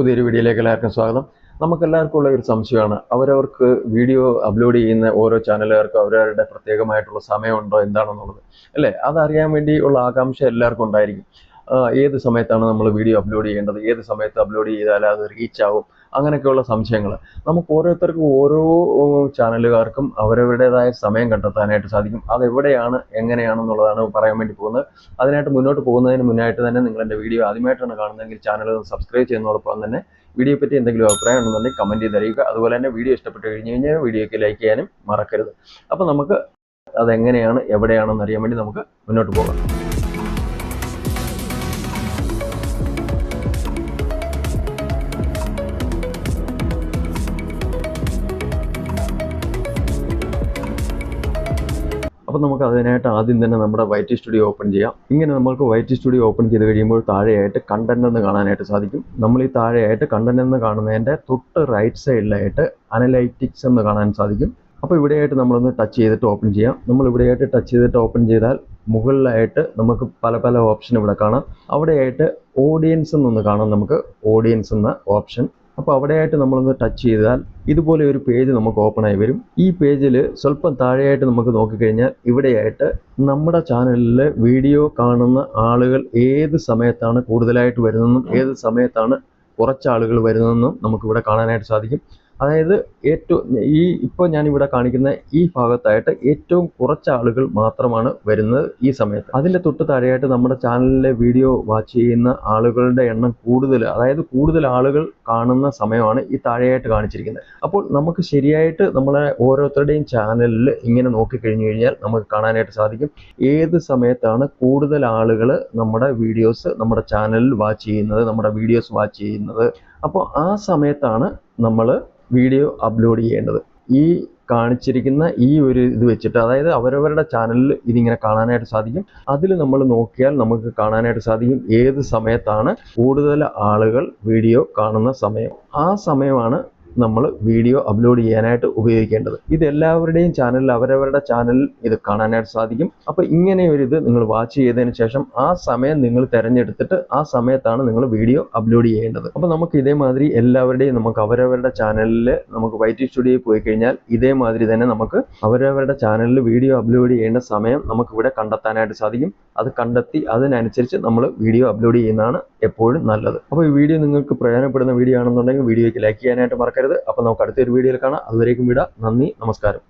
പുതിയൊരു വീഡിയോയിലേക്ക് എല്ലാവർക്കും സ്വാഗതം. നമുക്കെല്ലാവർക്കും ഉള്ള ഒരു സംശയമാണ്. അവരവർക്ക് വീഡിയോ അപ്ലോഡ് ചെയ്യുന്ന ഓരോ ചാനലുകാർക്കും അവരവരുടെ പ്രത്യേകമായിട്ടുള്ള സമയമുണ്ടോ എന്താണെന്നുള്ളത്. അല്ലേ? അതറിയാൻ വേണ്ടി ഉള്ള ആകാംക്ഷ എല്ലാവർക്കും ഉണ്ടായിരിക്കും. ഏത് സമയത്താണ് നമ്മൾ വീഡിയോ അപ്ലോഡ് ചെയ്യേണ്ടത്? ഏത് സമയത്ത് അപ്ലോഡ് ചെയ്താൽ അത് റീച്ച് ആവും? അങ്ങനെയൊക്കെയുള്ള സംശയങ്ങൾ നമുക്ക് ഓരോരുത്തർക്കും ഓരോ ചാനലുകാർക്കും അവരവരുടേതായ സമയം കണ്ടെത്താനായിട്ട് സാധിക്കും. അതെവിടെയാണ് എങ്ങനെയാണെന്നുള്ളതാണ് പറയാൻ വേണ്ടി പോകുന്നത്. അതിനായിട്ട് മുന്നോട്ട് പോകുന്നതിന് മുന്നായിട്ട് തന്നെ നിങ്ങൾ എന്റെ വീഡിയോ ആദ്യമായിട്ടാണ് കാണുന്നതെങ്കിൽ ചാനൽ സബ്സ്ക്രൈബ് ചെയ്യുന്നതോടൊപ്പം തന്നെ വീഡിയോ പറ്റി എന്തെങ്കിലും അഭിപ്രായം ഉണ്ടെന്നുണ്ടെങ്കിൽ കമന്റ് ചെയ്ത് അറിയുക അതുപോലെ തന്നെ വീഡിയോ ഇഷ്ടപ്പെട്ട് കഴിഞ്ഞ് കഴിഞ്ഞാൽ വീഡിയോയ്ക്ക് ലൈക്ക് ചെയ്യാനും മറക്കരുത്. അപ്പോൾ നമുക്ക് അതെങ്ങനെയാണ് എവിടെയാണെന്ന് അറിയാൻ വേണ്ടി നമുക്ക് മുന്നോട്ട് പോകാം. അപ്പോൾ നമുക്ക് അതിനായിട്ട് ആദ്യം തന്നെ നമ്മുടെ വൈറ്റ് സ്റ്റുഡിയോ ഓപ്പൺ ചെയ്യാം. ഇങ്ങനെ നമുക്ക് വൈറ്റ് സ്റ്റുഡിയോ ഓപ്പൺ ചെയ്ത് കഴിയുമ്പോൾ താഴെയായിട്ട് കണ്ടന്റ് എന്ന് കാണാനായിട്ട് സാധിക്കും. നമ്മൾ ഈ താഴെയായിട്ട് കണ്ടന്റ് എന്ന് കാണുന്നതിന്റെ തൊട്ട് റൈറ്റ് സൈഡിലായിട്ട് അനലൈറ്റിക്സ് എന്ന് കാണാൻ സാധിക്കും. അപ്പോൾ ഇവിടെയായിട്ട് നമ്മളൊന്ന് ടച്ച് ചെയ്തിട്ട് ഓപ്പൺ ചെയ്യാം. നമ്മൾ ഇവിടെയായിട്ട് ടച്ച് ചെയ്തിട്ട് ഓപ്പൺ ചെയ്താൽ മുകളിലായിട്ട് നമുക്ക് പല പല ഓപ്ഷൻ ഇവിടെ കാണാം. അവിടെയായിട്ട് ഓഡിയൻസ് എന്നൊന്ന് കാണാം നമുക്ക് ഓഡിയൻസ് എന്ന ഓപ്ഷൻ അപ്പോൾ അവിടെയായിട്ട് നമ്മളൊന്ന് ടച്ച് ചെയ്താൽ ഇതുപോലെ ഒരു പേജ് നമുക്ക് ഓപ്പൺ ആയി വരും. ഈ പേജിൽ സ്വല്പം താഴെയായിട്ട് നമുക്ക് നോക്കിക്കഴിഞ്ഞാൽ ഇവിടെയായിട്ട് നമ്മുടെ ചാനലിലെ വീഡിയോ കാണുന്ന ആളുകൾ ഏത് സമയത്താണ് കൂടുതലായിട്ട് വരുന്നതെന്നും ഏത് സമയത്താണ് കുറച്ച് ആളുകൾ വരുന്നതെന്നും നമുക്കിവിടെ കാണാനായിട്ട് സാധിക്കും. അതായത് ഏറ്റവും ഈ ഇപ്പോൾ ഞാനിവിടെ കാണിക്കുന്ന ഈ ഭാഗത്തായിട്ട് ഏറ്റവും കുറച്ച് ആളുകൾ മാത്രമാണ് വരുന്നത് ഈ സമയത്ത്. അതിന്റെ തൊട്ട് താഴെയായിട്ട് നമ്മുടെ ചാനലിലെ വീഡിയോ വാച്ച് ചെയ്യുന്ന ആളുകളുടെ എണ്ണം കൂടുതൽ അതായത് കൂടുതൽ ആളുകൾ കാണുന്ന സമയമാണ് ഈ താഴെയായിട്ട് കാണിച്ചിരിക്കുന്നത്. അപ്പോൾ നമുക്ക് ശരിയായിട്ട് നമ്മളെ ഓരോരുത്തരുടെയും ചാനലിൽ ഇങ്ങനെ നോക്കിക്കഴിഞ്ഞു കഴിഞ്ഞാൽ നമുക്ക് കാണാനായിട്ട് സാധിക്കും. ഏത് സമയത്താണ് കൂടുതൽ ആളുകൾ നമ്മുടെ വീഡിയോസ് നമ്മുടെ ചാനലിൽ വാച്ച് ചെയ്യുന്നത് നമ്മുടെ വീഡിയോസ് വാച്ച് ചെയ്യുന്നത് അപ്പോൾ ആ സമയത്താണ് നമ്മൾ വീഡിയോ അപ്ലോഡ് ചെയ്യേണ്ടത്. ഈ കാണിച്ചിരിക്കുന്ന ഈ ഒരു ഇത് വെച്ചിട്ട് അതായത് അവരവരുടെ ചാനലിൽ ഇതിങ്ങനെ കാണാനായിട്ട് സാധിക്കും. അതിൽ നമ്മൾ നോക്കിയാൽ നമുക്ക് കാണാനായിട്ട് സാധിക്കും ഏത് സമയത്താണ് കൂടുതൽ ആളുകൾ വീഡിയോ കാണുന്ന സമയം. ആ സമയമാണ് നമ്മൾ വീഡിയോ അപ്ലോഡ് ചെയ്യാനായിട്ട് ഉപയോഗിക്കേണ്ടത്. ഇത് എല്ലാവരുടെയും ചാനലിൽ അവരവരുടെ ചാനലിൽ ഇത് കാണാനായിട്ട് സാധിക്കും. അപ്പോൾ ഇങ്ങനെ ഒരു ഇത് നിങ്ങൾ വാച്ച് ചെയ്തതിന് ശേഷം ആ സമയം നിങ്ങൾ തിരഞ്ഞെടുത്തിട്ട് ആ സമയത്താണ് നിങ്ങൾ വീഡിയോ അപ്ലോഡ് ചെയ്യേണ്ടത്. അപ്പോൾ നമുക്ക് ഇതേമാതിരി എല്ലാവരുടെയും നമുക്ക് അവരവരുടെ ചാനലിൽ നമുക്ക് വൈറ്റ് സ്റ്റുഡിയോയിൽ പോയി കഴിഞ്ഞാൽ ഇതേമാതിരി തന്നെ നമുക്ക് അവരവരുടെ ചാനലിൽ വീഡിയോ അപ്ലോഡ് ചെയ്യേണ്ട സമയം നമുക്ക് ഇവിടെ കണ്ടെത്താനായിട്ട് സാധിക്കും. അത് കണ്ടെത്തി അതിനനുസരിച്ച് നമ്മൾ വീഡിയോ അപ്ലോഡ് ചെയ്യുന്നതാണ് എപ്പോഴും നല്ലത്. അപ്പോൾ ഈ വീഡിയോ നിങ്ങൾക്ക് പ്രയോജനപ്പെടുന്ന വീഡിയോ ആണെന്നുണ്ടെങ്കിൽ വീഡിയോയ്ക്ക് ലൈക്ക് ചെയ്യാനായിട്ട് മറക്കരുത്. അപ്പോൾ നമുക്ക് അടുത്തൊരു വീഡിയോയിൽ കാണാം. അതുവരേക്കും വിടാം. നന്ദി നമസ്കാരം.